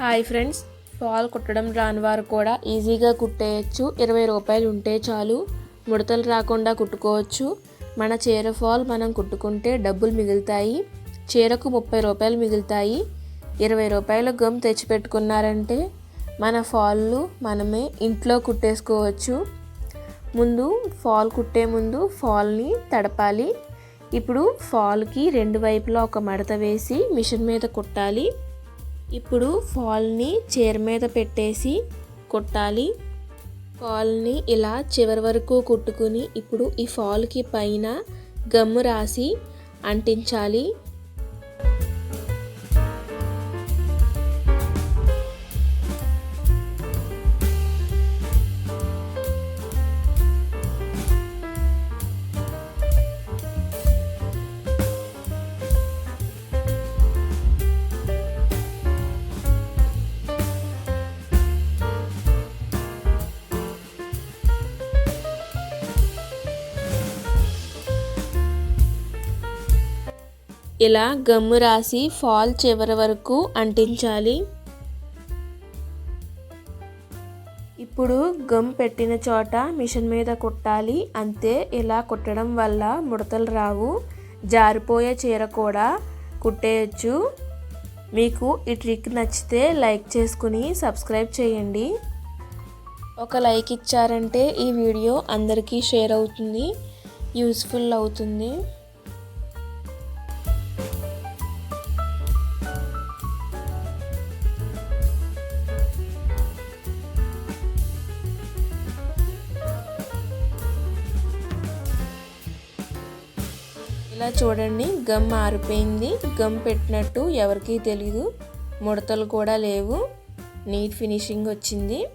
Hi friends fall కుట్టడం రాని వారు కూడా ఈజీగా కుట్టేయచ్చు. ఇరవై రూపాయలు ఉంటే చాలు. ముడతలు రాకుండా కుట్టుకోవచ్చు. మన చీర ఫాల్ మనం కుట్టుకుంటే డబ్బులు మిగులుతాయి. చీరకు ముప్పై రూపాయలు మిగులుతాయి. ఇరవై రూపాయల గమ్ తెచ్చిపెట్టుకున్నారంటే మన ఫాల్లు మనమే ఇంట్లో కుట్టేసుకోవచ్చు. ముందు ఫాల్ కుట్టే ముందు ఫాల్ని తడపాలి. ఇప్పుడు ఫాల్కి రెండు వైపులా ఒక మడత వేసి మిషన్ మీద కుట్టాలి. ఇప్పుడు ఫాల్ని చీర మీద పెట్టేసి కుట్టాలి. ఫాల్ని ఇలా చివరి వరకు కుట్టుకుని ఇప్పుడు ఈ ఫాల్కి పైన గమ్ము రాసి అంటించాలి. ఇలా గమ్ము రాసి ఫాల్ చివరి వరకు అంటించాలి. ఇప్పుడు గమ్ పెట్టిన చోట మిషన్ మీద కుట్టాలి. అంతే ఇలా కుట్టడం వల్ల ముడతలు రావు. జారిపోయే చీర కూడా కుట్టేయచ్చు. మీకు ఈ ట్రిక్ నచ్చితే లైక్ చేసుకుని సబ్స్క్రైబ్ చేయండి. ఒక లైక్ ఇచ్చారంటే ఈ వీడియో అందరికీ షేర్ అవుతుంది. యూస్ఫుల్ అవుతుంది. ఇలా చూడండి గమ్ మారిపోయింది. గమ్ పెట్టినట్టు ఎవరికీ తెలీదు. ముడతలు కూడా లేవు. నీట్ ఫినిషింగ్ వచ్చింది.